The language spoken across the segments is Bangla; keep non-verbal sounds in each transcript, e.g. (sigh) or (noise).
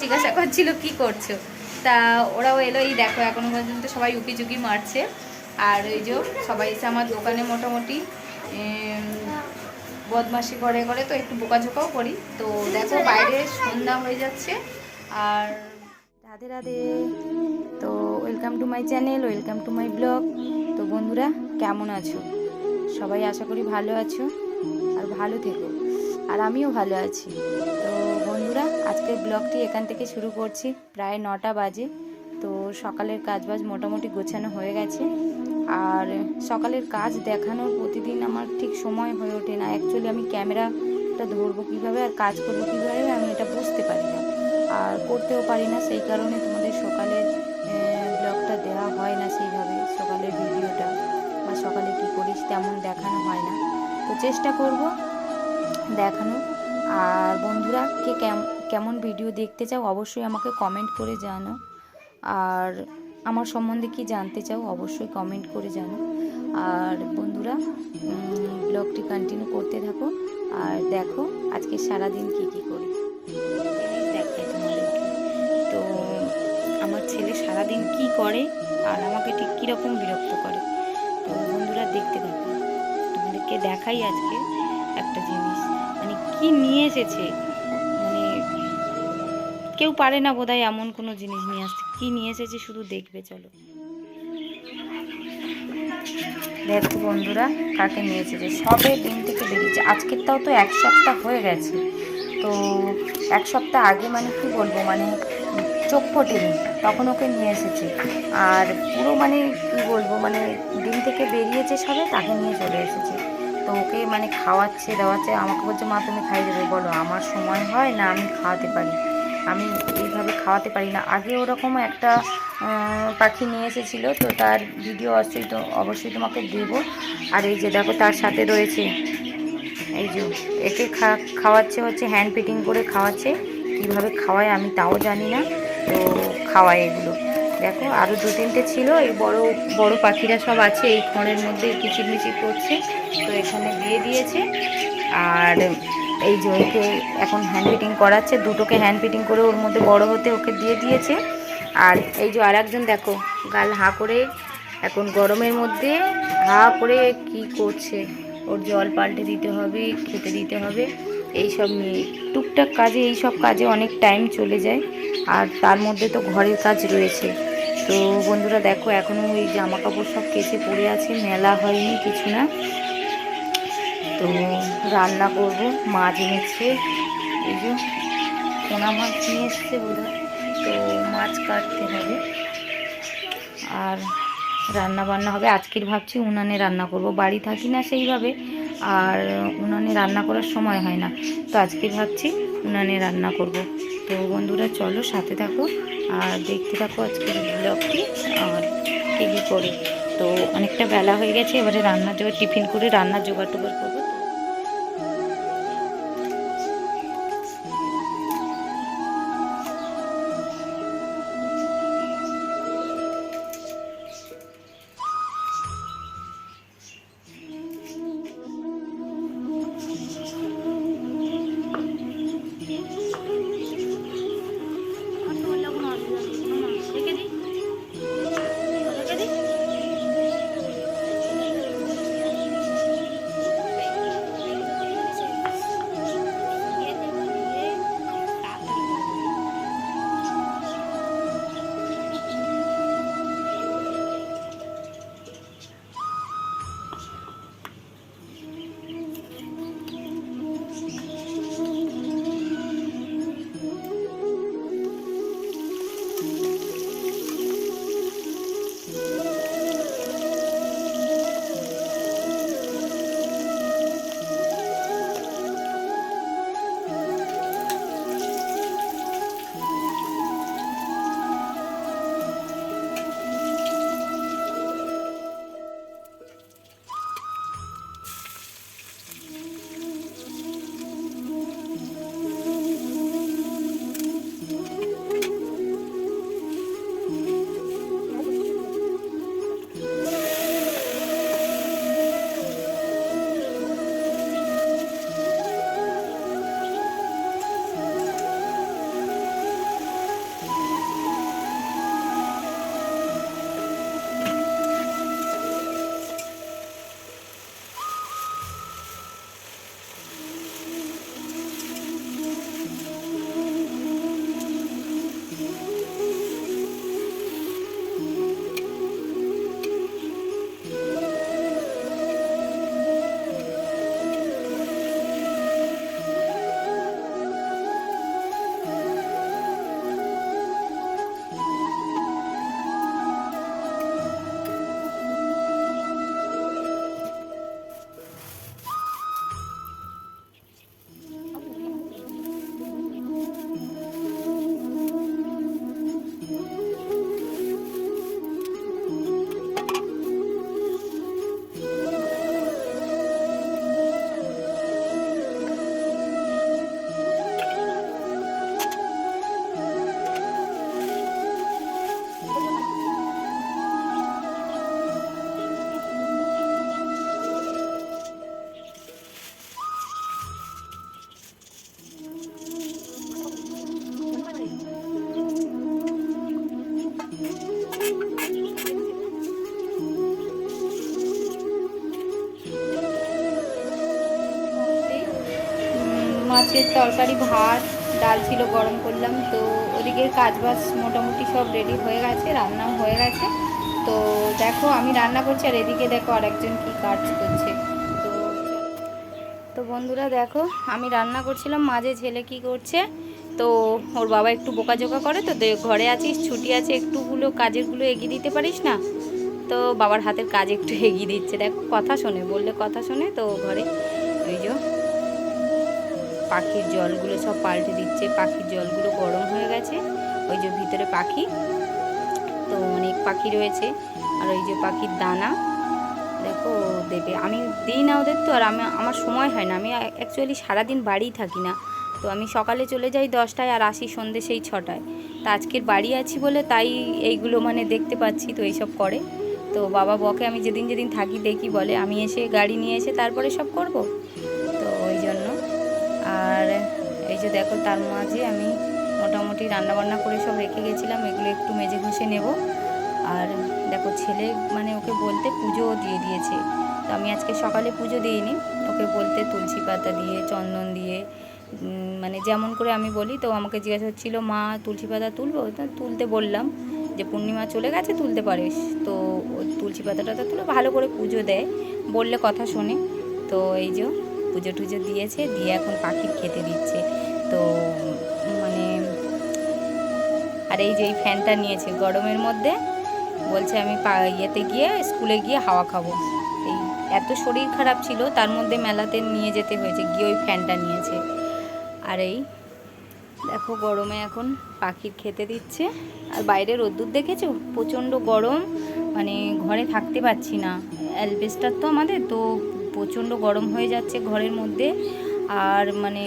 জিজ্ঞাসা করছিল কি করছ? তা ওরাও এলো এই দেখো এখনও পর্যন্ত সবাই উকি চুকি মারছে। আর ওই যে সবাই এসে আমার দোকানে মোটামুটি উম, বদমাশি করে করে তো একটু বোকাঝোকাও করি। তো দেখো বাইরে সন্ধ্যা হয়ে যাচ্ছে আর রাধে রাধে। তো welcome to my channel welcome to my blog তো বন্ধুরা কেমন আছো? সবাই আশা করি ভালো আছো আর ভালো থেকো। আর আমিও ভালো আছি। তো বন্ধুরা, আজকের ব্লগটি এখান থেকে শুরু করছি। প্রায় নটা বাজে, তো সকালের কাজবাজ মোটামুটি গোছানো হয়ে গেছে। আর সকালের কাজ দেখানোর প্রতিদিন আমার ঠিক সময় হয়ে ওঠে না। অ্যাকচুয়ালি আমি ক্যামেরাটা ধরবো কীভাবে আর কাজ করব কীভাবে আমি এটা বুঝতে পারি না। আর করতেও পারি না, সেই কারণে তোমাদের সকালের ব্লগটা দেওয়া হয় না সেইভাবে, সকালের ভিডিওটা বা সকালে কী করিস তেমন দেখানো হয় না। তো চেষ্টা করব দেখানো আর বন্ধুরা, কে কেম- কেমন ভিডিও দেখতে চাও অবশ্যই আমাকে কমেন্ট করে জানো। আর আমার সম্বন্ধে কি জানতে চাও অবশ্যই কমেন্ট করে জানো। আর বন্ধুরা ব্লগটি কন্টিনিউ করতে থাকো। আর দেখো আজকে সারাদিন কি কি করি। তোমাদেরকে। তো আমার ছেলে সারাদিন কি করে আর আমাকে ঠিক কীরকম বিরক্ত করে। তো বন্ধুরা দেখতে থাকো। তোমাদেরকে দেখাই আজকে একটা জিনিস। কি নিয়ে এসেছে মানে কেউ পারে না বোধহয় এমন কোনো জিনিস নিয়ে আসতে। কি নিয়ে এসেছে শুধু দেখবে, চলো। দেখো বন্ধুরা, কাকে নিয়ে এসেছে সবে দিন থেকে বেরিয়েছে। আজকেরটাও তো এক সপ্তাহ হয়ে গেছে। তো এক সপ্তাহ আগে মানে কি বলব মানে চোখ ফোটেনি, তখন ওকে নিয়ে এসেছে। আর পুরো মানে কি বলব মানে দিন থেকে বেরিয়েছে সবে, তাকে নিয়ে চলে এসেছে। তো ওকে মানে খাওয়াচ্ছে, দেওয়াচ্ছে, আমাকে বলছে, মা, তুমি খাইয়ে দেবে বলো, আমার সময় হয় না, আমি খাওয়াতে পারি। আমি এইভাবে খাওয়াতে পারি না। আগে ওরকম একটা পাখি নিয়ে এসেছিল, তো তার ভিডিও অবশ্যই তো, অবশ্যই তোমাকে দেবো। আর এই যে দেখো, তার সাথে রয়েছে, এই যে একে খাওয়াচ্ছে, হচ্ছে হ্যান্ড ফিটিং করে খাওয়াচ্ছে। কীভাবে খাওয়ায় আমি তাও জানি না। তো খাওয়ায় এগুলো। দেখো আরও দু তিনটে ছিল। এই বড় বড় পাখিরা সব আছে এই খড়ের মধ্যে কিচিরমিচির করছে। তো এখানে দিয়ে দিয়েছে। আর এই ওকে এখন হ্যান্ড ফিটিং করাচ্ছে, দুটোকে হ্যান্ড ফিটিং করে ওর মধ্যে বড় হতে ওকে দিয়ে দিয়েছে। আর এই যে আরেকজন দেখো, গাল হা করে এখন গরমের মধ্যে হা করে কি করছে? ওর জল পাল্টে দিতে হবে, খেতে দিতে হবে। এই সব নিয়ে। টুকটাক কাজে এই সব কাজে অনেক টাইম চলে যায়। আর তার মধ্যে তো ঘরের কাজ রয়েছে। তো বন্ধুরা, দেখো এখনও ওই জামা কাপড় সব কেচে পড়ে আছে। মেলা হয়নি, কিছু না। তো রান্না করব মাছ এনেছে এই যে, পোনা মাছ নিয়ে এসছে বোধ তো মাছ কাটতে হবে। আর রান্না বান্না হবে। আজকের ভাবছি উনানে রান্না করব। বাড়ি থাকি না সেইভাবে। আর উনানে রান্না করার সময় হয় না। তো আজকে ভাবছি উনানে রান্না করব। তো বন্ধুরা, চলো সাথে থাকো আর দেখতে থাকো আজকের ব্লগটি আর কী করি। তো অনেকটা বেলা হয়ে গেছে, এবারে রান্নার জোগাড় টিফিন করে রান্নার জোগাড় টোগাড় করব। মাছের তরকারি, ভাত, ডাল ছিল, গরম করলাম। তো ওদিকে কাজ বাজ মোটামুটি সব রেডি হয়ে গেছে, রান্নাও হয়ে গেছে। তো দেখো, আমি রান্না করছি আর এদিকে দেখো আরেকজন কি কাজ করছে। তো তো বন্ধুরা দেখো, আমি রান্না করছিলাম, মাঝে ছেলে কি করছে? তো ওর বাবা একটু বোকাজোকা করে, তো ঘরে আছিস, ছুটি আছে, একটুগুলো কাজেরগুলো এগিয়ে দিতে পারিস না? তো বাবার হাতের কাজ একটু এগিয়ে দিচ্ছে। দেখো, কথা শোনে, বললে কথা শোনে, তো ঘরে পাখির জলগুলো সব পাল্টে দিচ্ছে। পাখির জলগুলো গরম হয়ে গেছে। ওই যে ভিতরে পাখি। তো অনেক পাখি রয়েছে। আর ওই যে পাখির দানা। দেখো দেবে। আমি দিই না ওদের তো। আর আমি, আমার সময় হয় না। আমি অ্যাকচুয়ালি সারাদিন বাড়িই থাকি না। তো আমি সকালে চলে যাই দশটায় আর আসি সন্ধে সেই ছটায়। তা আজকের বাড়ি আছি বলে তাই এইগুলো মানে দেখতে পাচ্ছি তো এইসব করে। তো বাবা বকে আমি যেদিন যেদিন থাকি দেখি বলে। আমি এসে গাড়ি নিয়ে এসে তারপরে সব করব? আর এই যে দেখো তার মাঝে আমি মোটামুটি রান্নাবান্না করে সব রেখে গেছিলাম, এগুলো একটু মেজে ঘষে নেব। আর দেখো ছেলে মানে ওকে বলতে পুজোও দিয়ে দিয়েছে। তো আমি আজকে সকালে পুজো দিইনি, ওকে বলতে তুলসী পাতা দিয়ে, চন্দন দিয়ে মানে যেমন করে আমি বলি, তো আমাকে জিজ্ঞাসা হচ্ছিল, মা, তুলসী পাতা তুলবো? তো তুলতে বললাম যে, পূর্ণিমা চলে গেছে, তুলতে পারিস? তো তুলসী পাতাটা তো তুলে ভালো করে পুজো দেয়, বললে কথা শোনে। তো এই যে পুজো টুজো দিয়েছে, দিয়ে এখন পাখির খেতে দিচ্ছে। তো মানে আর এই যে এই ফ্যানটা নিয়েছে গরমের মধ্যে, বলছে আমি ইয়েতে গিয়ে, স্কুলে গিয়ে হাওয়া খাব। এই এত শরীর খারাপ ছিল, তার মধ্যে মেলাতে নিয়ে যেতে হয়েছে, গিয়ে ওই ফ্যানটা নিয়েছে। আর এই, দেখো গরমে এখন পাখির খেতে দিচ্ছে। আর বাইরে রোদ্দুর দেখেছ? প্রচণ্ড গরম মানে ঘরে থাকতে পারছি না। অ্যালবেস্টার তো আমাদের, তো প্রচণ্ড গরম হয়ে যাচ্ছে ঘরের মধ্যে। আর মানে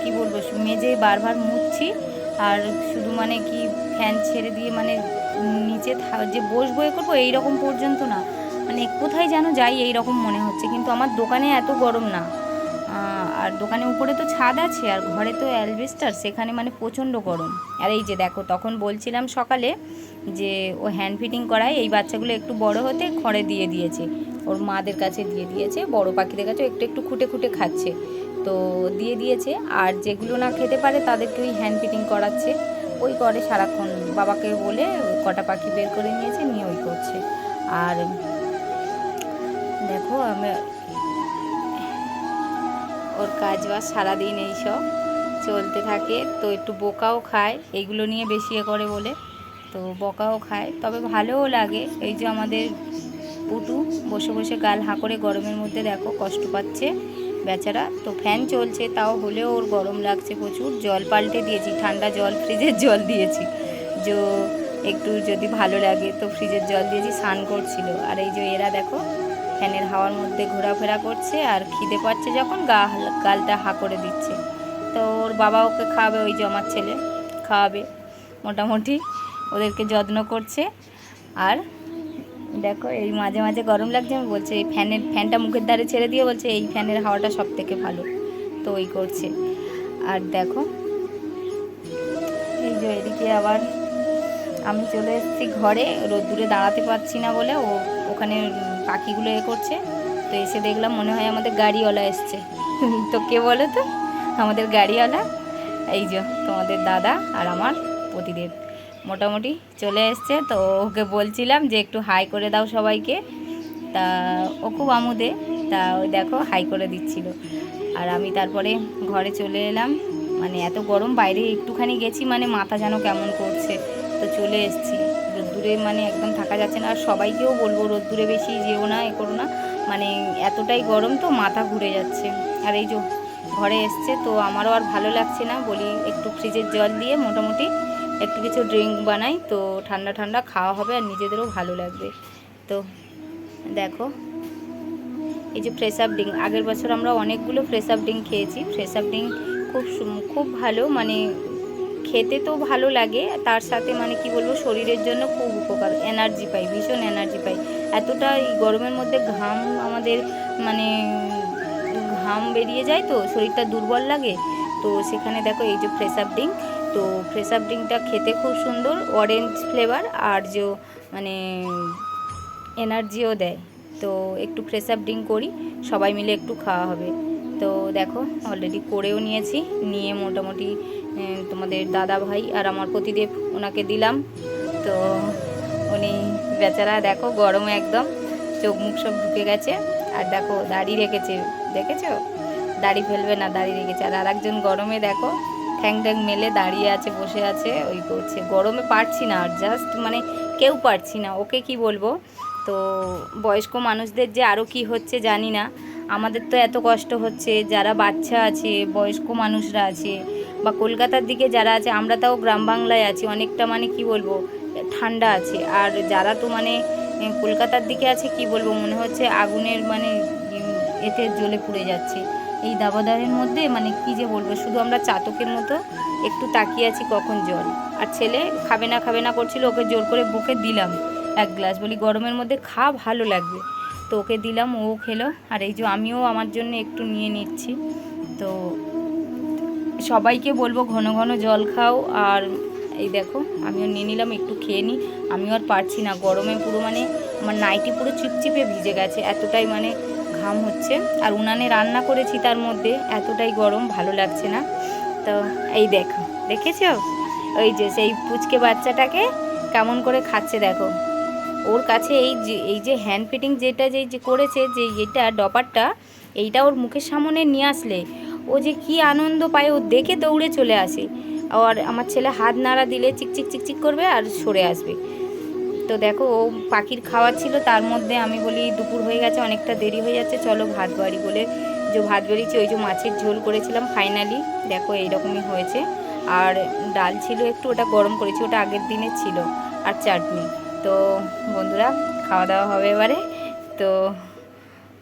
কি বলব মেঝে বারবার মুছছি। আর শুধু মানে কি ফ্যান ছেড়ে দিয়ে মানে নিচে যে বসবো এ করব এইরকম পর্যন্ত না। মানে কোথায় যেন যাই এইরকম মনে হচ্ছে। কিন্তু আমার দোকানে এত গরম না। আর দোকানের উপরে তো ছাদ আছে, আর ঘরে তো অ্যালবেস্টার সেখানে মানে প্রচণ্ড গরম। আর এই যে দেখো, তখন বলছিলাম সকালে যে ও হ্যান্ড ফিটিং করায়, এই বাচ্চাগুলো একটু বড় হতে খড়ে দিয়ে দিয়েছে। ওর মাদের কাছে দিয়ে দিয়েছে, বড় পাখিদের কাছে একটু একটু খুঁটে খুঁটে খাচ্ছে। তো দিয়ে দিয়েছে, আর যেগুলো না খেতে পারে তাদেরকে ওই হ্যান্ড ফিটিং করাচ্ছে। ওই করে সারাক্ষণ, বাবাকে বলে কটা পাখি বের করে নিয়েছে, নিয়ে ওই করছে। আর দেখো আমি ওর কাজ বাজ সারাদিন এইসব চলতে থাকে। তো একটু বোকাও খায় এইগুলো নিয়ে বেশি এ করে বলে। তো বকাও খায়, তবে ভালোও লাগে। এই যে আমাদের পুটু বসে বসে গাল হাঁ করে গরমের মধ্যে দেখো কষ্ট পাচ্ছে বেচারা। তো ফ্যান চলছে, তাও হলেও ওর গরম লাগছে প্রচুর। জল পাল্টে দিয়েছি, ঠান্ডা জল, ফ্রিজের জল দিয়েছি। যে, একটু যদি ভালো লাগে তো ফ্রিজের জল দিয়েছি, স্নান করছিল। আর এই যে এরা দেখো ফ্যানের হাওয়ার মধ্যে ঘোরাফেরা করছে আর খিদে পাচ্ছে যখন গা গালটা হা করে দিচ্ছে। তো ওর বাবা ওকে খাওয়াবে ওই যে আমার ছেলে খাওয়াবে। মোটামুটি ওদেরকে যত্ন করছে। আর দেখো এই মাঝে মাঝে গরম লাগছে, আমি বলছে, এই ফ্যানের, ফ্যানটা মুখের ধারে ছেড়ে দিয়ে বলছে, এই ফ্যানের হাওয়াটা সব থেকে ভালো। তো ওই করছে। আর দেখো, এই যে এদিকে আবার আমি চলে এসেছি ঘরে, রোদ্দুরে দাঁড়াতে পারছি না বলে ও ওখানে পাখিগুলো এ করছে। তো এসে দেখলাম মনে হয় আমাদের গাড়িওয়ালা এসছে। (laughs) তো কে বলো তো? আমাদের গাড়িওয়ালা, এই যে তোমাদের দাদা আর আমার পতিদেব। মোটামুটি চলে এসছে। তো ওকে বলছিলাম যে একটু হাই করে দাও সবাইকে। তা ও খুব আমুদে। তা ওই দেখো হাই করে দিচ্ছিল। আর আমি তারপরে ঘরে চলে এলাম। মানে এত গরম, বাইরে একটুখানি গেছি মানে মাথা যেন কেমন করছে। তো চলে এসেছি। রোদ্দুরে মানে একদম থাকা যাচ্ছে না। আর সবাইকেও বলব, রোদ্দুরে বেশি যেও না, এ করো না। মানে এতটাই গরম তো মাথা ঘুরে যাচ্ছে। আর এই যে ঘরে এসছে, তো আমারও আর ভালো লাগছে না। বলি একটু ফ্রিজের জল দিয়ে মোটামুটি একটু কিছু ড্রিঙ্ক বানাই, তো ঠান্ডা ঠান্ডা খাওয়া হবে আর নিজেদেরও ভালো লাগবে। তো দেখো, এই যে ফ্রেশ আপ ড্রিঙ্ক আগের বছর আমরা অনেকগুলো ফ্রেশ আপ ড্রিঙ্ক খেয়েছি। ফ্রেশ আপ ড্রিঙ্ক খুব খুব ভালো মানে খেতে তো ভালো লাগে, তার সাথে মানে কি বলব, শরীরের জন্য খুব উপকার এনার্জি পাই, ভীষণ এনার্জি পাই। এতটা এই গরমের মধ্যে ঘাম আমাদের মানে ঘাম বেরিয়ে যায় তো, শরীরটা দুর্বল লাগে। তো সেখানে দেখো এই যে ফ্রেশ আপ ড্রিঙ্ক তো ফ্রেশ আপ ড্রিঙ্কটা খেতে খুব সুন্দর অরেঞ্জ ফ্লেভার আর যে মানে এনার্জিও দেয়। তো একটু ফ্রেশ আপ ড্রিঙ্ক করি, সবাই মিলে একটু খাওয়া হবে। তো দেখো অলরেডি করেও নিয়েছি, নিয়ে মোটামুটি তোমাদের দাদা ভাই আর আমার প্রতিদেব ওনাকে দিলাম। তো উনি বেচারা, দেখো, গরমে একদম চোখ মুখ সব ঢুকে গেছে। আর দেখো, দাড়ি রেখেছে, দেখেছ? দাড়ি ফেলবে না, দাড়ি রেখেছে। আর আর একজন গরমে, দেখো, ঠ্যাং ঠ্যাং মেলে দাঁড়িয়ে আছে, বসে আছে, ওই করছে। গরমে পারছি না, আর জাস্ট মানে কেউ পারছি না, ওকে কি বলব? তো বয়স্ক মানুষদের যে আরও কি হচ্ছে জানি না। আমাদের তো এত কষ্ট হচ্ছে, যারা বাচ্চা আছে, বয়স্ক মানুষরা আছে বা কলকাতার দিকে যারা আছে, আমরা তাও গ্রাম বাংলায় আছি, অনেকটা মানে কি বলব, ঠান্ডা আছে। আর যারা তো মানে কলকাতার দিকে আছে, কি বলব, মনে হচ্ছে আগুনের মানে এতে জ্বলে পুড়ে যাচ্ছে। এই দাবাদারের মধ্যে মানে কি যে বলব, শুধু আমরা চাতকের মতো একটু তাকিয়ে আছি কখন জল আর ছেলে খাবে না খাবে না করছিল, ওকে জোর করে বুকে দিলাম এক গ্লাস। বলি, গরমের মধ্যে খা, ভালো লাগবে। তো ওকে দিলাম, ও খেলো। আর এই যে আমিও আমার জন্য একটু নিয়ে নিচ্ছি। তো সবাইকে বলব ঘন ঘন জল খাও। আর এই দেখো, আমিও নিয়ে নিলাম, একটু খেয়ে নিই আমিও আর পারছি না। গরমে পুরো মানে আমার নাইটি পুরো চিপচিপে ভিজে গেছে, এতটাই মানে ঘাম হচ্ছে। আর উনানে রান্না করেছি তার মধ্যে, এতটাই গরম, ভালো লাগছে না। তো এই দেখো, দেখেছ? ওই যে সেই পুচকে বাচ্চাটাকে কেমন করে খাচ্ছে দেখো। ওর কাছে এই যে এই যে হ্যান্ড ফিটিং যেটা যে করেছে, যে এটা, ডপারটা, এইটা ওর মুখের সামনে নিয়ে আসলে। ও যে কি আনন্দ পায়, ও দেখে দৌড়ে চলে আসে। আর আমার ছেলে হাত নাড়া দিলে চিকচিক চিকচিক করবে আর সরে আসবে। তো দেখো, ও পাখির খাওয়ার ছিল, তার মধ্যে আমি বলি, দুপুর হয়ে গেছে, অনেকটা দেরি হয়ে যাচ্ছে, চলো ভাত বাড়ি বলে যে ভাত বেরিয়েছি ওই যে মাছের ঝোল করেছিলাম ফাইনালি দেখো এইরকমই হয়েছে। আর ডাল ছিল একটু, ওটা গরম করেছি, ওটা আগের দিনের ছিল, আর চাটনি। তো বন্ধুরা, খাওয়া দাওয়া হবে এবারে। তো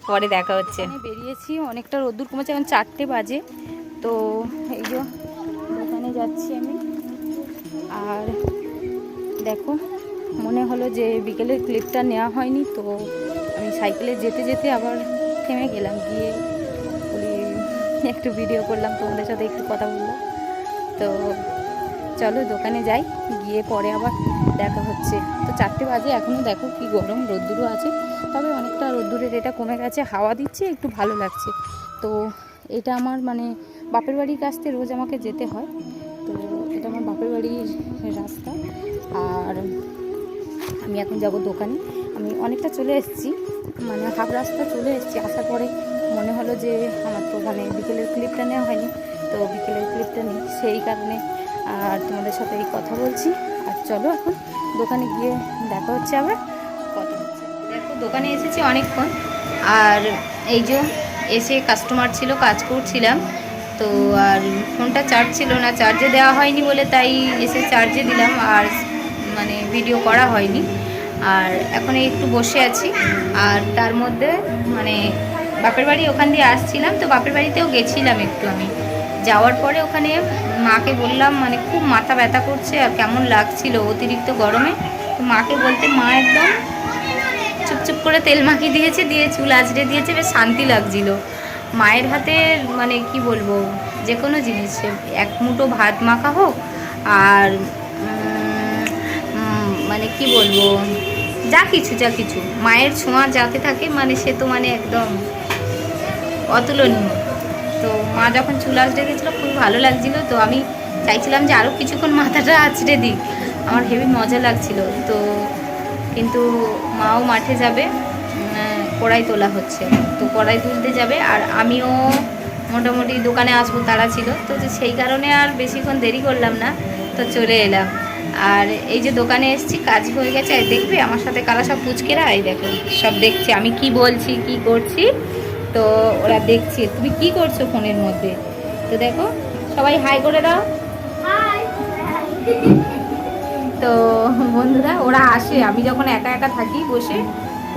পরে দেখা হচ্ছে। বেরিয়েছি, অনেকটা রোদ্দুর কমেছে, এখন চারটে বাজে। তো এই যে দোকানে যাচ্ছি আমি। আর দেখো, মনে হলো যে বিকেলের ক্লিপটা নেওয়া হয়নি, তো আমি সাইকেলে যেতে যেতে আবার থেমে গেলাম। গিয়ে একটু ভিডিও করলাম, তোমাদের সাথে একটু কথা বললাম। তো চলো দোকানে যাই, গিয়ে পরে আবার দেখা হচ্ছে। তো চারটে বাজে এখনও দেখো কি গরম, রোদ্দুরও আছে। তবে অনেকটা রোদ্দুরের এটা কমে গেছে, হাওয়া দিচ্ছে, একটু ভালো লাগছে। তো এটা আমার মানে বাপের বাড়ির কাছ থেকে রোজ আমাকে যেতে হয়। তো এটা আমার বাপের বাড়ির রাস্তা। আর আমি এখন যাব দোকানে। আমি অনেকটা চলে এসেছি মানে হাফ রাস্তা চলে এসেছি। আসার পরে মনে হলো যে আমার তো মানে বিকেলের ক্লিপটা নেওয়া হয়নি। তো বিকেলের ক্লিপটা নেই। সেই কারণে আর তোমাদের সাথে এই কথা বলছি। আর চলো এখন দোকানে গিয়ে দেখা হচ্ছে আবার, কথা দেখো, দোকানে এসেছি অনেকক্ষণ। আর এই যে এসে কাস্টমার ছিল, কাজ করছিলাম। তো আর ফোনটা চার্জ ছিল না চার্জে দেওয়া হয়নি বলে তাই এসে চার্জে দিলাম। আর মানে ভিডিও করা হয়নি। আর এখন একটু বসে আছি। আর তার মধ্যে মানে বাপের বাড়ি ওখান দিয়ে আসছিলাম। তো বাপের বাড়িতেও গেছিলাম একটু আমি। যাওয়ার পরে ওখানে মাকে বললাম মানে খুব মাথা ব্যথা করছে আর কেমন লাগছিল অতিরিক্ত গরমে? তো মাকে বলতে, মা একদম চুপচুপ করে তেল মাখিয়ে দিয়েছে, দিয়ে চুল আজড়ে দিয়েছে, বেশ শান্তি লাগছিল। মায়ের হাতে মানে কি বলব যে কোনো জিনিস, এক মুঠো ভাত মাখা হোক আর মানে কি বলব, যা কিছু যা কিছু। মায়ের ছোঁয়া যাতে থাকে মানে সে তো মানে একদম অতুলনীয়। তো মা যখন চুল আঁচড়ে গেছিল, খুব ভালো লাগছিল। তো আমি চাইছিলাম যে আরও কিছুক্ষণ মাথাটা আঁচড়ে দিই আমার হেভি মজা লাগছিল। তো কিন্তু মাও মাঠে যাবে কড়াই তোলা হচ্ছে। তো কড়াই তুলতে যাবে আর আমিও মোটামুটি দোকানে আসব, তারা ছিল। তো সেই কারণে আর বেশিক্ষণ দেরি করলাম না। তো চলে এলাম। আর এই যে দোকানে এসেছি, কাজ হয়ে গেছে। দেখবি আমার সাথে কারা সব পুচকেরা? এই দেখো, সব দেখছি। আমি কি বলছি, কি করছি? তো ওরা দেখছে, তুমি কি করছ ফোনের মধ্যে? তো দেখো, সবাই হাই করে দাও। তো বন্ধুরা, ওরা আসে। আমি যখন একা একা থাকি বসে,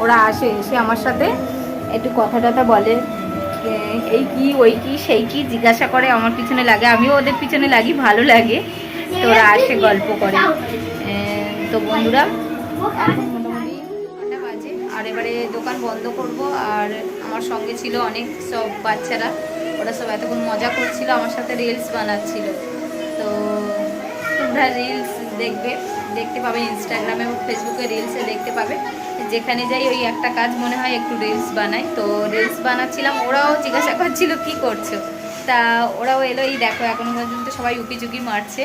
ওরা আসে, এসে আমার সাথে একটু কথা টথা বলে এই কি, ওই কি, সেই কি, জিজ্ঞাসা করে আমার পিছনে লাগে। আমিও ওদের পিছনে লাগি, ভালো লাগে। তো ওরা আসে গল্প করে। তো বন্ধুরা এবারে দোকান বন্ধ করব আর আমার সঙ্গে ছিল অনেক সব বাচ্চারা। ওরা সব এতক্ষণ মজা করছিল, আমার সাথে রিলস বানাচ্ছিল। তো তোমরা রিলস দেখবে, দেখতে পাবে ইনস্টাগ্রামে এবং ফেসবুকে রিলসে দেখতে পাবে। যেখানে যাই ওই একটা কাজ মনে হয় একটু রিলস বানাই। তো রিলস বানাচ্ছিলাম, ওরাও জিজ্ঞাসা করছিল, কি করছ? তা ওরাও এলো, এই দেখো, এখনও পর্যন্ত সবাই উকি মারছে।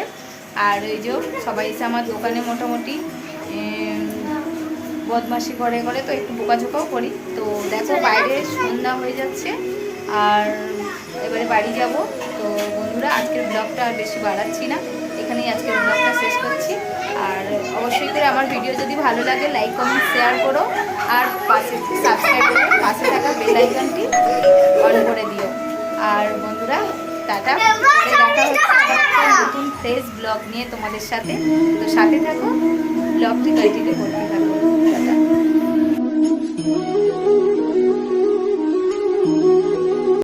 আর ওই যে সবাই এসে আমার দোকানে মোটামুটি বদমাশি করে করে তো একটু বোকাঝোকাও করি। তো দেখো বাইরে সন্ধ্যা হয়ে যাচ্ছে আর এবারে বাড়ি যাব। তো বন্ধুরা, আজকের ব্লগটা আর বেশি বাড়াচ্ছি না। এখানেই আজকের ব্লগটা শেষ করছি। আর অবশ্যই করে আমার ভিডিও যদি ভালো লাগে লাইক কমেন্ট শেয়ার করো। আর পাশে সাবস্ক্রাইব করে পাশে থাকা বেল আইকনটি অন করে দিও। আর বন্ধুরা, টাটা। হচ্ছে নতুন ফ্রেশ ব্লগ নিয়ে তোমাদের সাথে। তো সাথে থাকো ব্লগটি কন্টিনিউ করতে।